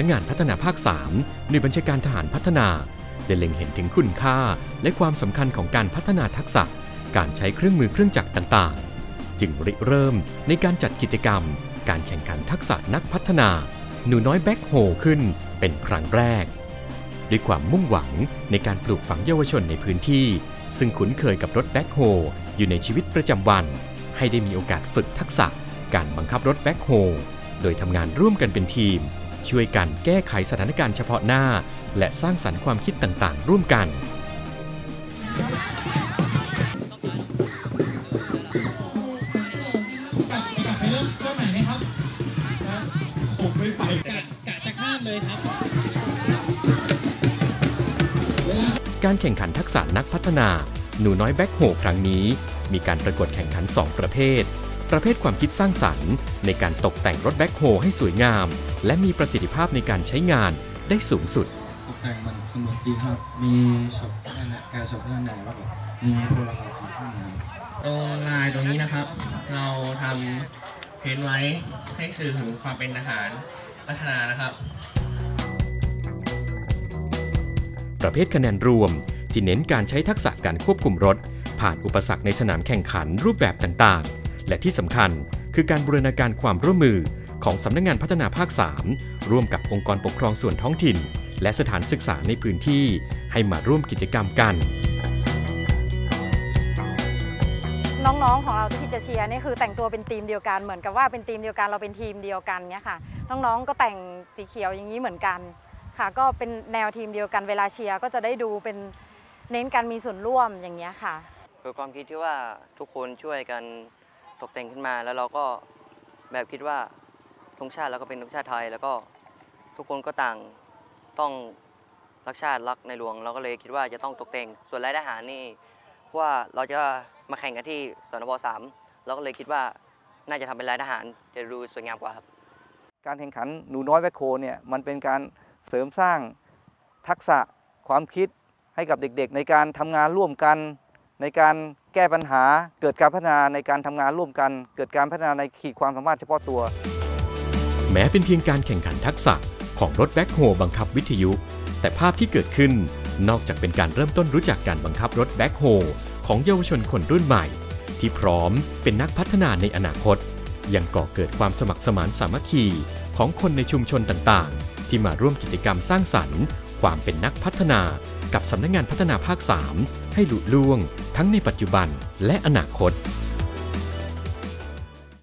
ำนักงานพัฒนาภาค3ในบัญชาการทหารพัฒนา ได้เล็งเห็นถึงคุณค่า และความสำคัญของการพัฒนาทักษะ การใช้เครื่องมือเครื่องจักรต่างๆ จึงริเริ่มในการจัดกิจกรรม การแข่งขันทักษะนักพัฒนา หนูน้อยแบ็คโฮขึ้นเป็นครั้งแรก ด้วยความมุ่งหวังในการปลูกฝังเยาวชนในพื้นที่ ซึ่งคุ้นเคยกับรถแบ็คโฮอยู่ในชีวิตประจำวัน ให้ได้มีโอกาสฝึกทักษะการบังคับรถแบ็คโฮโดยทำงานร่วมกันเป็นทีม ช่วยกันแก้ไขสถานการณ์เฉพาะหน้า และสร้างสรรค์ความคิดต่างๆ ร่วมกัน ผมไม่ไปกะกะจะข้ามเลยครับการแข่งขันทักษะนักพัฒนา หนูน้อยแบ็คโฮครั้งนี้ มีการประกวดแข่งขัน 2 ประเภท ประเภทความคิดสร้างสรรค์ ในการตกแต่งรถแบ็คโฮให้สวยงาม และมีประสิทธิภาพในการใช้งานได้สูงสุด ตกแต่งมันเสมือนจริงครับ มีศพข้างในแกศพข้างในแล้วก็มีโพลาร์อยู่ข้างในตรงลายตรงนี้นะครับ เราทำเพ้นท์ไว้ให้สื่อถึงความเป็นทหารพัฒนานะครับ ประเภทคะแนนรวมที่เน้นการใช้ทักษะการควบคุมรถ ผ่านอุปสรรคในสนามแข่งขันรูปแบบต่างๆ และที่สำคัญคือการบูรณาการความร่วมมือของสำนักงานพัฒนาภาค 3 ร่วมกับองค์กรปกครองส่วนท้องถิ่น และสถานศึกษาในพื้นที่ให้มาร่วมกิจกรรมกันน้องๆของเราที่จะเชียร์นี่คือแต่งตัวเป็นทีมเดียวกันเหมือนกับว่าเป็นทีมเดียวกันเราเป็นทีมเดียวกันเนี่ยค่ะ น้องๆก็แต่งสีเขียวอย่างนี้เหมือนกันค่ะ ก็เป็นแนวทีมเดียวกันเวลาเชียร์ก็จะได้ดูเป็นเน้นการมีส่วนร่วมอย่างเงี้ยค่ะเกิดความคิดที่ว่าทุกคนช่วยกัน ตกแต่งขึ้นมาแล้วเราก็แบบคิดว่าธงชาติแล้วก็เป็นธงชาติไทย แล้วก็ทุกคนก็ต่างต้องรักชาติรักในหลวง เราก็เลยคิดว่าจะต้องตกแต่งส่วนรายทหารนี่เพราะว่าเราจะมาแข่งกันที่สนบสามเราก็เลยคิดว่าน่าจะทำเป็นรายทหารจะดูสวยงามกว่าครับ การแข่งขันหนูน้อยแวคโคเนี่ยมันเป็นการเสริมสร้างทักษะความคิดให้กับเด็กๆ ในการทำงานร่วมกัน ในการแก้ปัญหาเกิดการพัฒนาในการทำงานร่วมกัน เกิดการพัฒนาในขีดความสามารถเฉพาะตัว แม้เป็นเพียงการแข่งขันทักษะของรถแบ็คโฮบังคับวิทยุ แต่ภาพที่เกิดขึ้นนอกจากเป็นการเริ่มต้นรู้จักการบังคับรถแบ็คโฮของเยาวชนคนรุ่นใหม่ ที่พร้อมเป็นนักพัฒนาในอนาคต ยังก่อเกิดความสมัครสมานสามัคคีของคนในชุมชนต่างๆ ที่มาร่วมกิจกรรมสร้างสรรค์ ความเป็นนักพัฒนา กับสำนักงานพัฒนาภาค 3 ให้หลุดล่วง ทั้งในปัจจุบันและอนาคต